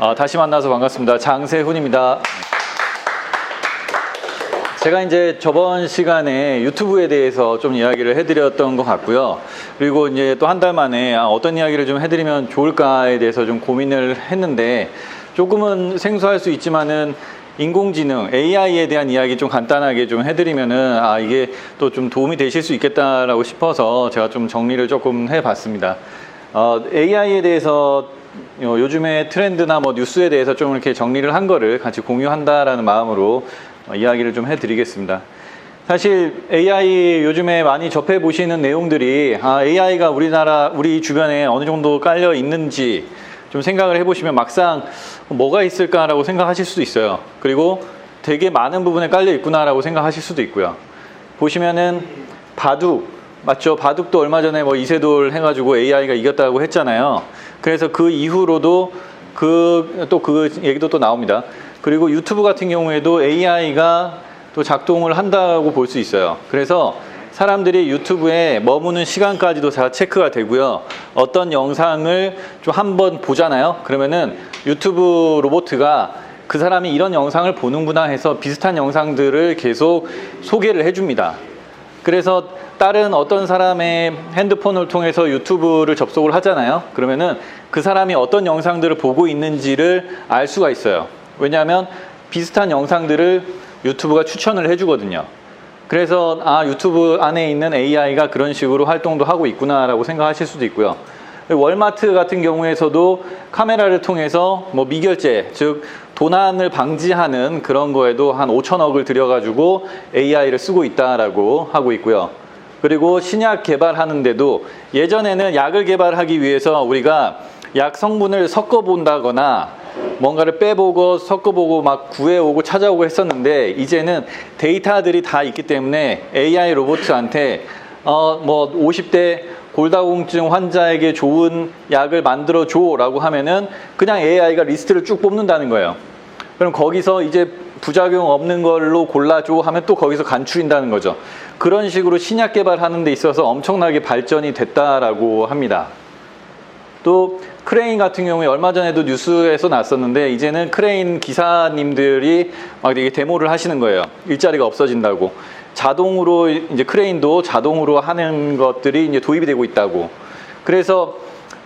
어, 다시 만나서 반갑습니다. 장세훈입니다. 제가 이제 저번 시간에 유튜브에 대해서 좀 이야기를 해드렸던 것 같고요. 그리고 이제 또 한 달 만에 아, 어떤 이야기를 좀 해드리면 좋을까에 대해서 좀 고민을 했는데 조금은 생소할 수 있지만은 인공지능 AI에 대한 이야기 좀 간단하게 좀 해드리면은 아 이게 또 좀 도움이 되실 수 있겠다라고 싶어서 제가 좀 정리를 조금 해봤습니다. 어, AI에 대해서 어, 요즘의 트렌드나 뭐 뉴스에 대해서 좀 이렇게 정리를 한 거를 같이 공유한다라는 마음으로 어, 이야기를 좀 해드리겠습니다. 사실 AI 요즘에 많이 접해 보시는 내용들이 아, AI가 우리나라 우리 주변에 어느 정도 깔려 있는지 좀 생각을 해보시면 막상 뭐가 있을까라고 생각하실 수도 있어요. 그리고 되게 많은 부분에 깔려 있구나라고 생각하실 수도 있고요. 보시면은 바둑 맞죠? 바둑도 얼마 전에 뭐 이세돌 해가지고 AI가 이겼다고 했잖아요. 그래서 그 이후로도 그또그 얘기도 또 나옵니다. 그리고 유튜브 같은 경우에도 AI가 또 작동을 한다고 볼 수 있어요. 그래서 사람들이 유튜브에 머무는 시간까지도 다 체크가 되고요. 어떤 영상을 좀 한번 보잖아요. 그러면은 유튜브 로보트가 그 사람이 이런 영상을 보는구나 해서 비슷한 영상들을 계속 소개를 해줍니다. 그래서 다른 어떤 사람의 핸드폰을 통해서 유튜브를 접속을 하잖아요. 그러면은 그 사람이 어떤 영상들을 보고 있는지를 알 수가 있어요. 왜냐하면 비슷한 영상들을 유튜브가 추천을 해주거든요. 그래서 아 유튜브 안에 있는 AI가 그런 식으로 활동도 하고 있구나라고 생각하실 수도 있고요. 월마트 같은 경우에서도 카메라를 통해서 뭐 미결제 즉 도난을 방지하는 그런 거에도 한 5천억을 들여가지고 AI를 쓰고 있다라고 하고 있고요. 그리고 신약 개발하는데도 예전에는 약을 개발하기 위해서 우리가 약 성분을 섞어 본다거나 뭔가를 빼보고 섞어보고 막 구해오고 찾아오고 했었는데 이제는 데이터들이 다 있기 때문에 AI 로봇한테 어 뭐 50대 골다공증 환자에게 좋은 약을 만들어 줘라고 하면은 그냥 AI가 리스트를 쭉 뽑는다는 거예요. 그럼 거기서 이제 부작용 없는 걸로 골라줘 하면 또 거기서 간추린다는 거죠. 그런 식으로 신약 개발하는 데 있어서 엄청나게 발전이 됐다라고 합니다. 또 크레인 같은 경우에 얼마 전에도 뉴스에서 났었는데 이제는 크레인 기사님들이 막 되게 데모를 하시는 거예요. 일자리가 없어진다고. 자동으로 이제 크레인도 자동으로 하는 것들이 이제 도입이 되고 있다고. 그래서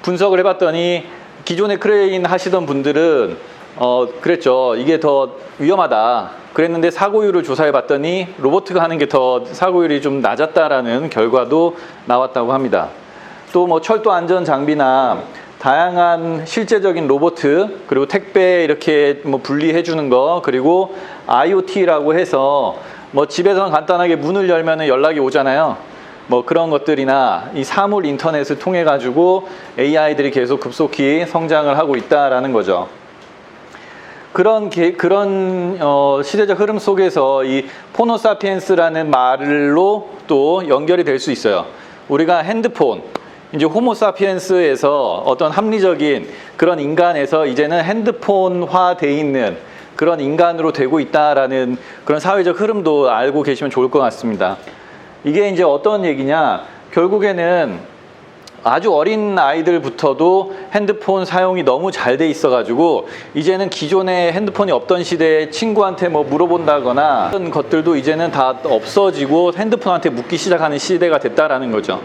분석을 해봤더니 기존에 크레인 하시던 분들은 어 그랬죠. 이게 더 위험하다. 그랬는데 사고율을 조사해 봤더니 로보트가 하는 게 더 사고율이 좀 낮았다라는 결과도 나왔다고 합니다. 또 뭐 철도 안전 장비나 다양한 실제적인 로보트 그리고 택배 이렇게 뭐 분리해 주는 거 그리고 IoT라고 해서 뭐 집에서는 간단하게 문을 열면은 연락이 오잖아요. 뭐 그런 것들이나 이 사물 인터넷을 통해 가지고 AI들이 계속 급속히 성장을 하고 있다라는 거죠. 그런 게, 그런 어, 시대적 흐름 속에서 이 포노사피엔스라는 말로 또 연결이 될 수 있어요. 우리가 핸드폰 이제 호모사피엔스에서 어떤 합리적인 그런 인간에서 이제는 핸드폰화 돼 있는 그런 인간으로 되고 있다라는 그런 사회적 흐름도 알고 계시면 좋을 것 같습니다. 이게 이제 어떤 얘기냐? 결국에는 아주 어린 아이들부터도 핸드폰 사용이 너무 잘 돼 있어가지고 이제는 기존에 핸드폰이 없던 시대에 친구한테 뭐 물어본다거나 그런 것들도 이제는 다 없어지고 핸드폰한테 묻기 시작하는 시대가 됐다라는 거죠.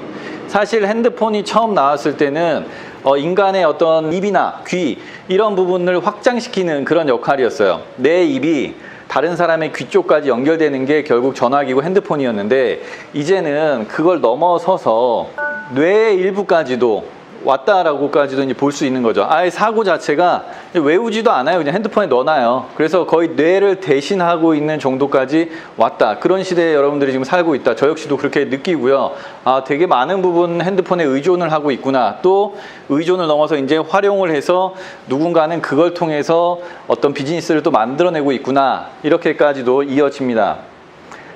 사실 핸드폰이 처음 나왔을 때는 어, 인간의 어떤 입이나 귀 이런 부분을 확장시키는 그런 역할이었어요. 내 입이 다른 사람의 귀 쪽까지 연결되는 게 결국 전화기고 핸드폰이었는데 이제는 그걸 넘어서서 뇌의 일부까지도 왔다라고까지도 이제 볼 수 있는 거죠. 아예 사고 자체가 외우지도 않아요. 그냥 핸드폰에 넣어놔요. 그래서 거의 뇌를 대신하고 있는 정도까지 왔다. 그런 시대에 여러분들이 지금 살고 있다. 저 역시도 그렇게 느끼고요. 아, 되게 많은 부분 핸드폰에 의존을 하고 있구나. 또 의존을 넘어서 이제 활용을 해서 누군가는 그걸 통해서 어떤 비즈니스를 또 만들어내고 있구나. 이렇게까지도 이어집니다.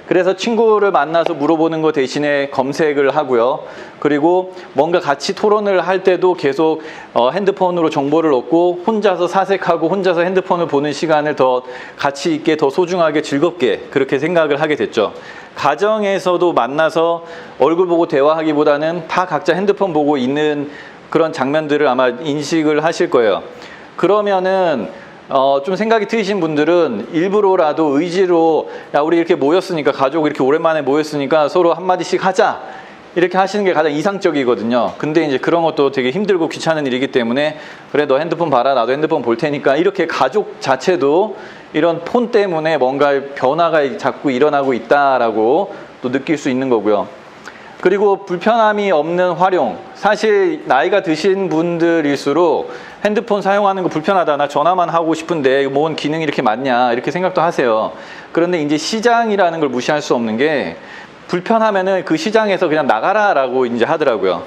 그래서 친구를 만나서 물어보는 거 대신에 검색을 하고요. 그리고 뭔가 같이 토론을 할 때도 계속 어, 핸드폰으로 정보를 얻고 혼자서 사색하고 혼자서 핸드폰을 보는 시간을 더 가치 있게 더 소중하게 즐겁게 그렇게 생각을 하게 됐죠. 가정에서도 만나서 얼굴 보고 대화하기보다는 다 각자 핸드폰 보고 있는 그런 장면들을 아마 인식을 하실 거예요. 그러면은 어, 좀 생각이 트이신 분들은 일부러라도 의지로 야 우리 이렇게 모였으니까 가족 이렇게 오랜만에 모였으니까 서로 한 마디씩 하자 이렇게 하시는 게 가장 이상적이거든요. 근데 이제 그런 것도 되게 힘들고 귀찮은 일이기 때문에 그래 너 핸드폰 봐라 나도 핸드폰 볼 테니까 이렇게 가족 자체도 이런 폰 때문에 뭔가 변화가 자꾸 일어나고 있다라고 또 느낄 수 있는 거고요. 그리고 불편함이 없는 활용. 사실 나이가 드신 분들일수록 핸드폰 사용하는 거 불편하다. 나 전화만 하고 싶은데 뭔 기능이 이렇게 많냐. 이렇게 생각도 하세요. 그런데 이제 시장이라는 걸 무시할 수 없는 게 불편하면은 그 시장에서 그냥 나가라라고 이제 하더라고요.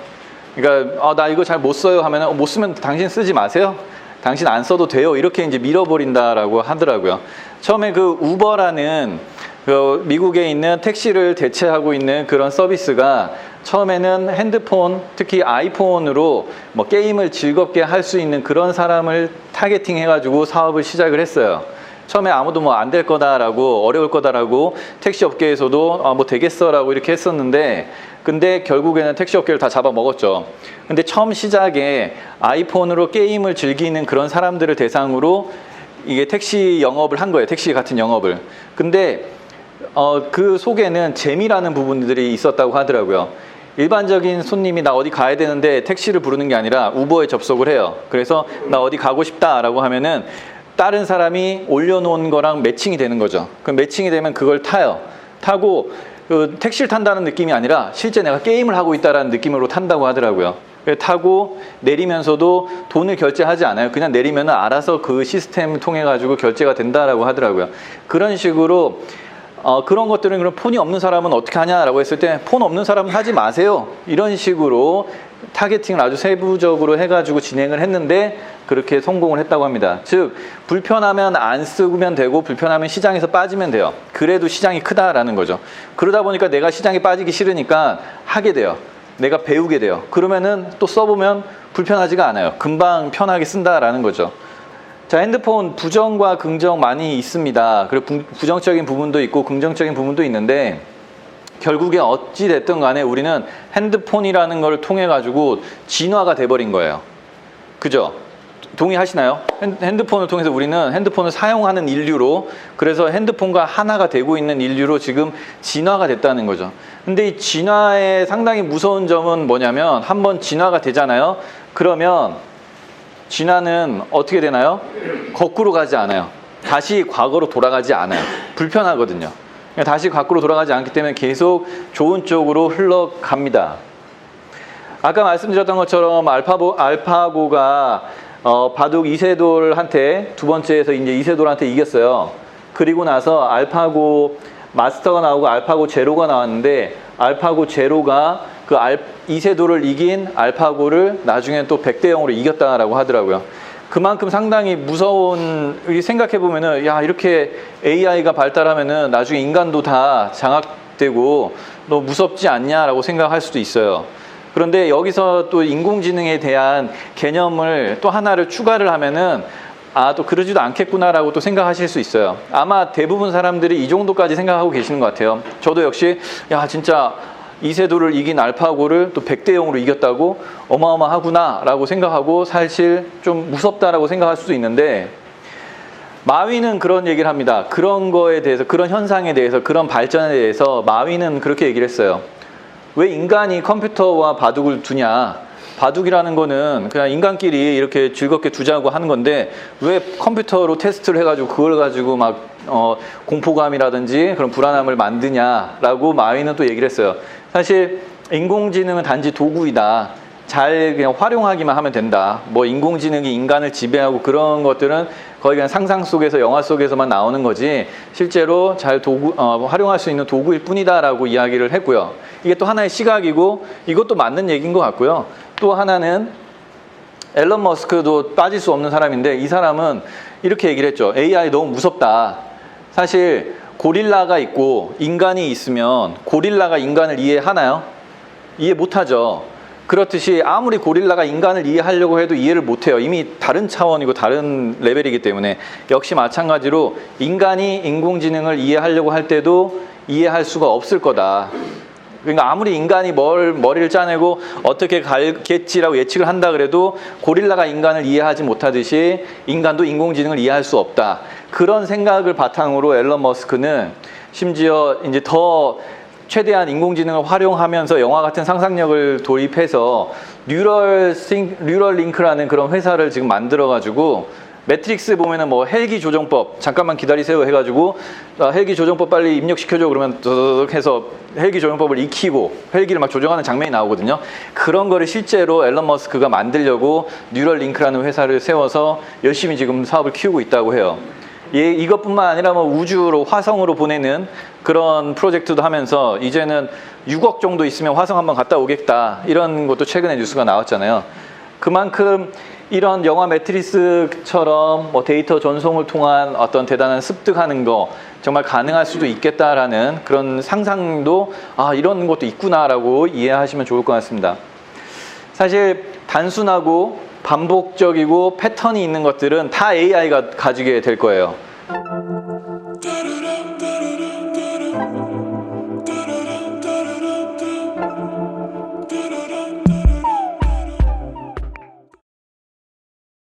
그러니까 아, 나 이거 잘 못 써요 하면은 어, 못 쓰면 당신 쓰지 마세요. 당신 안 써도 돼요. 이렇게 이제 밀어버린다라고 하더라고요. 처음에 그 우버라는 그 미국에 있는 택시를 대체하고 있는 그런 서비스가 처음에는 핸드폰, 특히 아이폰으로 뭐 게임을 즐겁게 할 수 있는 그런 사람을 타겟팅 해가지고 사업을 시작을 했어요. 처음에 아무도 뭐 안 될 거다라고 어려울 거다라고 택시 업계에서도 아, 뭐 되겠어라고 이렇게 했었는데 근데 결국에는 택시 업계를 다 잡아먹었죠. 근데 처음 시작에 아이폰으로 게임을 즐기는 그런 사람들을 대상으로 이게 택시 영업을 한 거예요. 택시 같은 영업을. 근데 어, 그 속에는 재미라는 부분들이 있었다고 하더라고요. 일반적인 손님이 나 어디 가야 되는데 택시를 부르는 게 아니라 우버에 접속을 해요. 그래서 나 어디 가고 싶다라고 하면은 다른 사람이 올려놓은 거랑 매칭이 되는 거죠. 그럼 매칭이 되면 그걸 타요. 타고 그 택시를 탄다는 느낌이 아니라 실제 내가 게임을 하고 있다라는 느낌으로 탄다고 하더라고요. 타고 내리면서도 돈을 결제하지 않아요. 그냥 내리면 알아서 그 시스템을 통해 가지고 결제가 된다라고 하더라고요. 그런 식으로 어, 그런 것들은 그럼 폰이 없는 사람은 어떻게 하냐라고 했을 때 폰 없는 사람은 하지 마세요. 이런 식으로 타겟팅을 아주 세부적으로 해가지고 진행을 했는데 그렇게 성공을 했다고 합니다. 즉 불편하면 안 쓰면 되고 불편하면 시장에서 빠지면 돼요. 그래도 시장이 크다라는 거죠. 그러다 보니까 내가 시장에 빠지기 싫으니까 하게 돼요. 내가 배우게 돼요. 그러면은 또 써보면 불편하지가 않아요. 금방 편하게 쓴다라는 거죠. 자, 핸드폰 부정과 긍정 많이 있습니다. 그리고 부- 부정적인 부분도 있고 긍정적인 부분도 있는데 결국에 어찌 됐든 간에 우리는 핸드폰이라는 걸 통해 가지고 진화가 돼 버린 거예요. 그죠? 동의하시나요? 핸- 핸드폰을 통해서 우리는 핸드폰을 사용하는 인류로 그래서 핸드폰과 하나가 되고 있는 인류로 지금 진화가 됐다는 거죠. 근데 이 진화의 상당히 무서운 점은 뭐냐면 한번 진화가 되잖아요. 그러면 진화는 어떻게 되나요? 거꾸로 가지 않아요. 다시 과거로 돌아가지 않아요. 불편하거든요. 그냥 다시 과거로 돌아가지 않기 때문에 계속 좋은 쪽으로 흘러갑니다. 아까 말씀드렸던 것처럼 알파고, 알파고가 어, 바둑 이세돌한테 두 번째에서 이제 이세돌한테 이겼어요. 그리고 나서 알파고 마스터가 나오고 알파고 제로가 나왔는데 알파고 제로가 그 알, 이세돌을 이긴 알파고를 나중에 또 100대 0으로 이겼다라고 하더라고요. 그만큼 상당히 무서운 이 생각해 보면은 야 이렇게 AI가 발달하면은 나중에 인간도 다 장악되고 너 무섭지 않냐라고 생각할 수도 있어요. 그런데 여기서 또 인공지능에 대한 개념을 또 하나를 추가를 하면은 아, 또 그러지도 않겠구나라고 또 생각하실 수 있어요. 아마 대부분 사람들이 이 정도까지 생각하고 계시는 것 같아요. 저도 역시, 야, 진짜 이세돌을 이긴 알파고를 또 100대 0으로 이겼다고 어마어마하구나라고 생각하고 사실 좀 무섭다라고 생각할 수도 있는데 마위는 그런 얘기를 합니다. 그런 거에 대해서, 그런 현상에 대해서, 그런 발전에 대해서 마위는 그렇게 얘기를 했어요. 왜 인간이 컴퓨터와 바둑을 두냐? 바둑이라는 거는 그냥 인간끼리 이렇게 즐겁게 두자고 하는 건데 왜 컴퓨터로 테스트를 해가지고 그걸 가지고 막 어, 공포감이라든지 그런 불안함을 만드냐라고 마위는 또 얘기를 했어요. 사실 인공지능은 단지 도구이다. 잘 그냥 활용하기만 하면 된다. 뭐 인공지능이 인간을 지배하고 그런 것들은 거의 그냥 상상 속에서 영화 속에서만 나오는 거지 실제로 잘 도구 어, 활용할 수 있는 도구일 뿐이다라고 이야기를 했고요. 이게 또 하나의 시각이고 이것도 맞는 얘기인 것 같고요. 또 하나는 앨런 머스크도 빠질 수 없는 사람인데 이 사람은 이렇게 얘기를 했죠. AI 너무 무섭다. 사실 고릴라가 있고 인간이 있으면 고릴라가 인간을 이해하나요? 이해 못하죠. 그렇듯이 아무리 고릴라가 인간을 이해하려고 해도 이해를 못해요. 이미 다른 차원이고 다른 레벨이기 때문에 역시 마찬가지로 인간이 인공지능을 이해하려고 할 때도 이해할 수가 없을 거다. 그러니까 아무리 인간이 뭘 머리를 짜내고 어떻게 갈겠지라고 예측을 한다 그래도 고릴라가 인간을 이해하지 못하듯이 인간도 인공지능을 이해할 수 없다. 그런 생각을 바탕으로 앨런 머스크는 심지어 이제 더 최대한 인공지능을 활용하면서 영화 같은 상상력을 도입해서 뉴럴 싱, 뉴럴 링크라는 그런 회사를 지금 만들어 가지고 매트릭스 보면은 뭐 헬기 조정법 잠깐만 기다리세요 해가지고 아, 헬기 조정법 빨리 입력시켜줘 그러면 드득 해서 헬기 조정법을 익히고 헬기를 막 조정하는 장면이 나오거든요. 그런 거를 실제로 앨런 머스크가 만들려고 뉴럴 링크라는 회사를 세워서 열심히 지금 사업을 키우고 있다고 해요. 예, 이것뿐만 아니라 뭐 우주로 화성으로 보내는 그런 프로젝트도 하면서 이제는 6억 정도 있으면 화성 한번 갔다 오겠다 이런 것도 최근에 뉴스가 나왔잖아요. 그만큼 이런 영화 매트리스처럼 뭐 데이터 전송을 통한 어떤 대단한 습득하는 거 정말 가능할 수도 있겠다라는 그런 상상도 아 이런 것도 있구나라고 이해하시면 좋을 것 같습니다. 사실 단순하고 반복적이고 패턴이 있는 것들은 다 AI가 가지게 될 거예요.